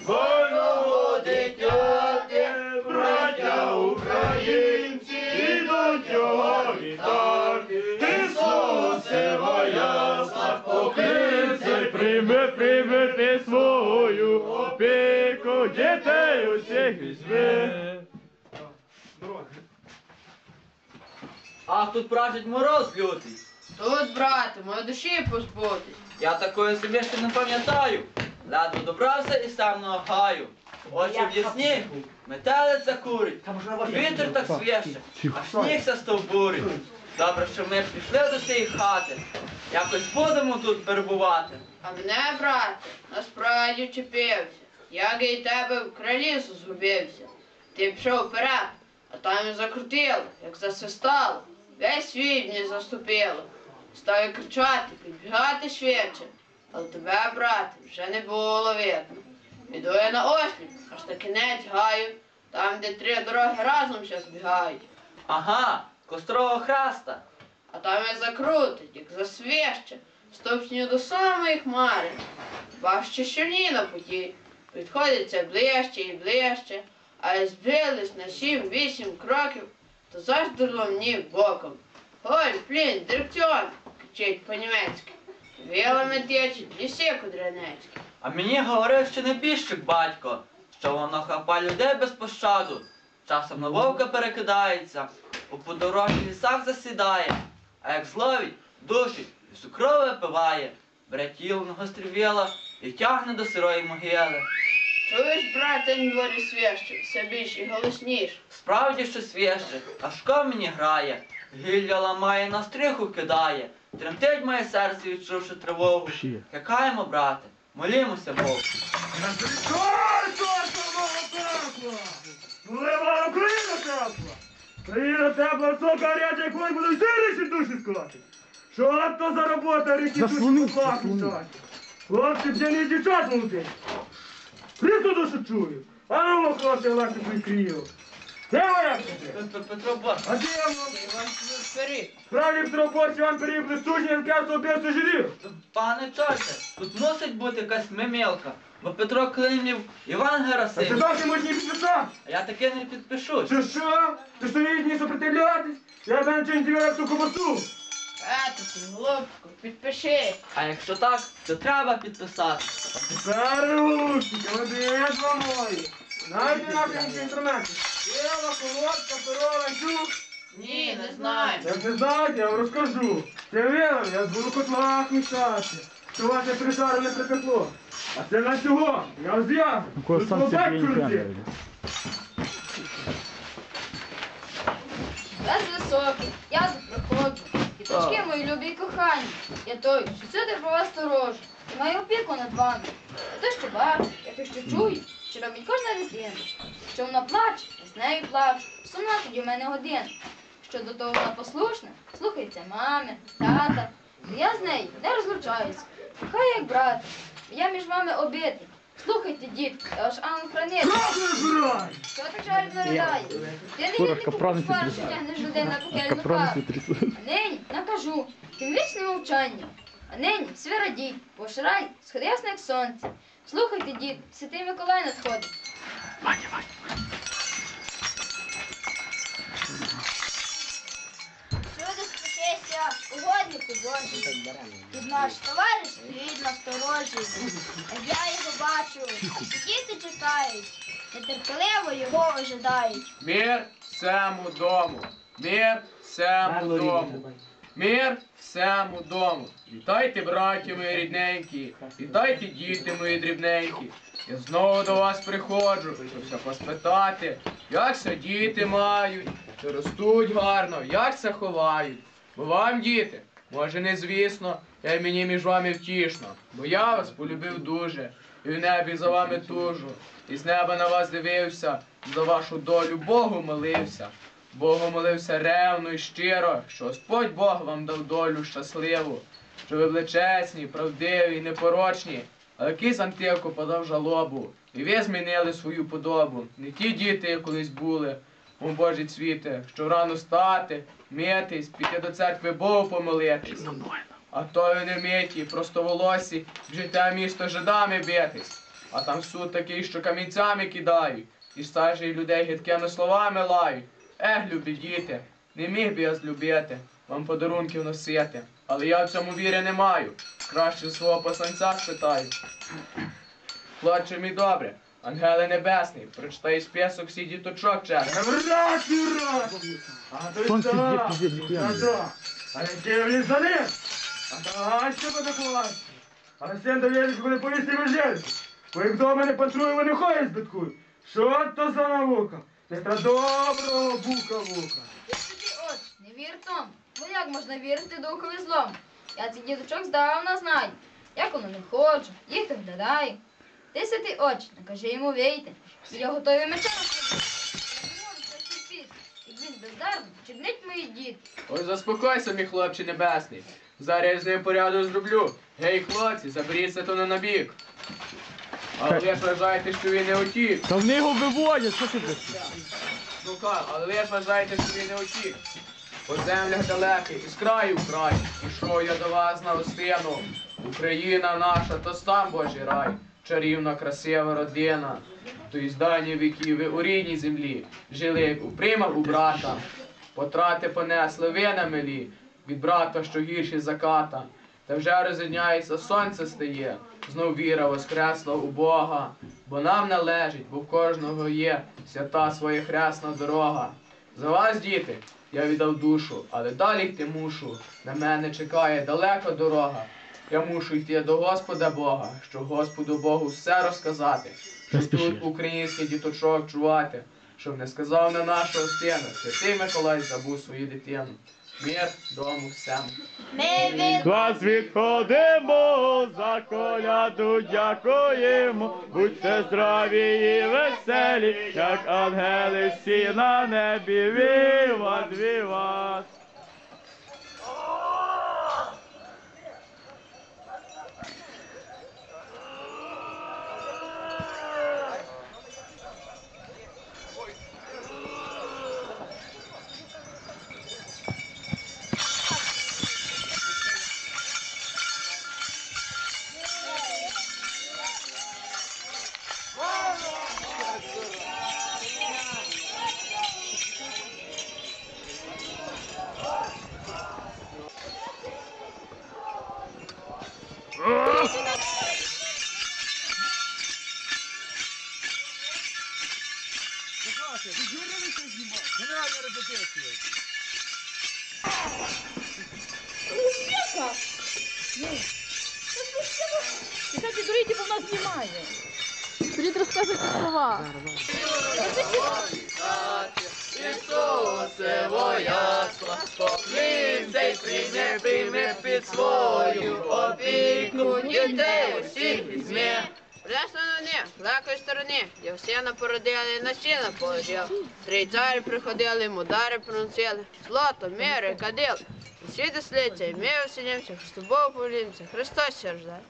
Вольного дитяти, браття українці, ідуть його вітати. Ісусе, ясна, покрицей, прийми, прийми ти свою опіку, дітей усіх візьми. Ах, тут пражить мороз лютий. Тут, брате, моєї душі позбутись. Я такої собі ще не пам'ятаю. Ледве добрався і сам нагаю. Очі в ясні, метелиця курить, вітер так свіще, а снігся стовбурить. Добре, що ми пішли до цієї хати. Якось будемо тут перебувати. А мене, брате, насправді вчепився. Як я й тебе в кралісу згубився. Ти пішов вперед, а там і закрутило, як засвистало. Весь світ мені заступило. Став кричати, підбігати швидше. Але тебе, брате, вже не було видно. Іду я на осліп, аж на кінець гаю, там, де три дороги разом ще збігають. Ага, кострого храста. А там і закрутить, як засвіще, стовпню до самої хмари. Важче щорні на путі, відходяться ближче і ближче, а як збились на сім-вісім кроків, то заждурло мені боком. Ой, блін, дирекціон, кричить по-німецьки. Вилами течуть, ліси кудрянецькі. А мені говорив, що не піщик батько, що воно хапа людей без пощаду. Часом на вовка перекидається, у подорожніх лісах засідає, а як зловить, душить і сукрове випиває, бере тіло на гострі віла і тягне до сирої могили. Чуєш, брате, на дворі свіще, все більш і голосніш. Справді що свіже, аж ком мені грає, гілля ламає на стриху кидає, тремтить моє серце, відчувши тривогу. Якаємо, брате, молімося Богу. Лева Україна тепла! Країна тепла, сока гаряча, як вой будуть сиріші душі скочить! Що то за робота, ріки душі поплакати? Хлопці, б'яні дівчат молодих! Різну душу чую! А ну, хлопці, легко прикрію! Де Петро А де воно? Іван вперед. Справді Петро Борщ вам перів блистучий, як п'ятого б'єсу жидів! Пане чорте, тут мусить бути якась мимілка, бо Петро Климнів Іван А ти Герасим, досі можеш не підписати? а я таки не підпишусь. Ти що? Ти що не не сопротивлятись? Я б нічого не тебе цю кобасу! Петрику, голубку, підпиши. А якщо так, то треба підписати. Старушки, молодець вам мої. Знаєте наші інструменти? Єва, колодка, перо, ланцюг. Ні, не знаю. Як не знаєте, я вам розкажу. Це вилом, я буду котлах мішати. Що ваше прижари не припекло. А це на чого? Я взяв. Тут батько людей. Без високий, я запроходжу. Діточки мої любі й кохані. Я той, що сюди про вас сторожу. І маю опіку над вами. Я той, що бачу, я той, що чую, що робить кожна дитина. Що вона плаче, я з нею плачу. Сумна тоді в мене година. Що до того вона послушна, слухається мами, тата. Я з нею не розлучаюся. Хай як брат. Я між вами обитий. Слухайте, дітки, я ваш ангел хранитель. Как не збирай? Що так жарить заридає? Ти не гідний купушвар, що тягнеш людей на пекельну. А нині накажу, тим вічним мовчанням. А нині все радій, бо ж рань сходи ясно, як сонце. Слухайте, дід, святий Миколай надходить. Сюди спустися, угоднику Божий. Тут наш товариш стоїть на сторожі. Я його бачу. Діти чекають, нетерпеливо його ожидають. Мир всему дому. Мир всему дому. Мир всему дому. Вітайте, браті мої рідненькі, вітайте, діти мої дрібненькі. Я знову до вас приходжу, щобся поспитати, як се діти мають, чи ростуть гарно, як се ховають. Бо вам, діти, може не звісно, я мені між вами втішно, бо я вас полюбив дуже, і в небі за вами тужу, і з неба на вас дивився, за вашу долю Богу молився. Богу молився ревно і щиро, що Господь Бог вам дав долю щасливу, що ви величесні, правдиві, непорочні, але кис Антико подав жалобу, і ви змінили свою подобу. Не ті діти, колись були, о Божі цвіте, що рано стати, митись, піти до церкви Богу помолитись. А то ви не миті, просто волосі, в життя місто жидами битись. а там суд такий, що камінцями кидають, і старших людей гидкими словами лають. Ех, любі діти, не міг би я злюбити, вам подарунків носити, але я в цьому віри не маю. Краще свого посланця спитаю. Хлопче мій добре, ангели небесний, прочитай список всіх діточок чесних. Враки, враки! А то й так, а то, а не дивлюсь за ним, а то гаще буде класти. А всім довіриш буде повісти вежельку. Бо як вдома не патрую, вони ходять збиткують. Що то за наука? Це та доброго бука вука. Ти собі от, не вір тому. Бо як можна вірити духові злом? Я цих діточок здавна знаю. Як воно не ходжу, їх виглядаю. Ти святий очі, накажи йому вийти. Я готовий меча розповісти. Я не можу це терпіти. Як він бездарний, чорнить мої діти. Ой, заспокойся, мій хлопче небесний. Зараз я з ним порядок зроблю. Гей, хлопці, заберіться то на набік. Але ви ж вважаєте, що він не утік. Та в нього виводять, що ти будеш? Ну ка, але ви ж вважаєте, що він не утік. По землях далеких, із краю в край, ішов я до вас на гостину. Україна наша, то стан Божий рай, чарівна, красива родина. То із давніх віків ви у рідній землі жили, як у примах у брата. Потрати понесли ви на милі, від брата, що гірші заката. Та вже розідняється, сонце стає, знов віра воскресла у Бога. Бо нам належить, бо в кожного є свята своя хресна дорога. За вас, діти, я віддав душу, але далі йти мушу. На мене чекає далека дорога. Я мушу йти до Господа Бога, щоб Господу Богу все розказати, щоб тут український діточок чувати, щоб не сказав на нашого сина, святий Миколай забув свою дитину. Мир дому всем. Ми Вас відходимо, за коляду дякуємо, будьте здраві і веселі, як ангели всі на небі, віват, віват. Кстати, дурите, бо в нас знімає. Прийдіть розказуйте слова. Ісусе вояцтво, поклінься й прийме, прийме під свою опіку, дітей усіх візьме. Пресно на з легкої сторони, всі породили на сіна положив. Три царі приходили, мудари проносили, злото, міри, кадил. Всі дослідці, ми усінімся, Христобов повлімся, Христос ще рождає.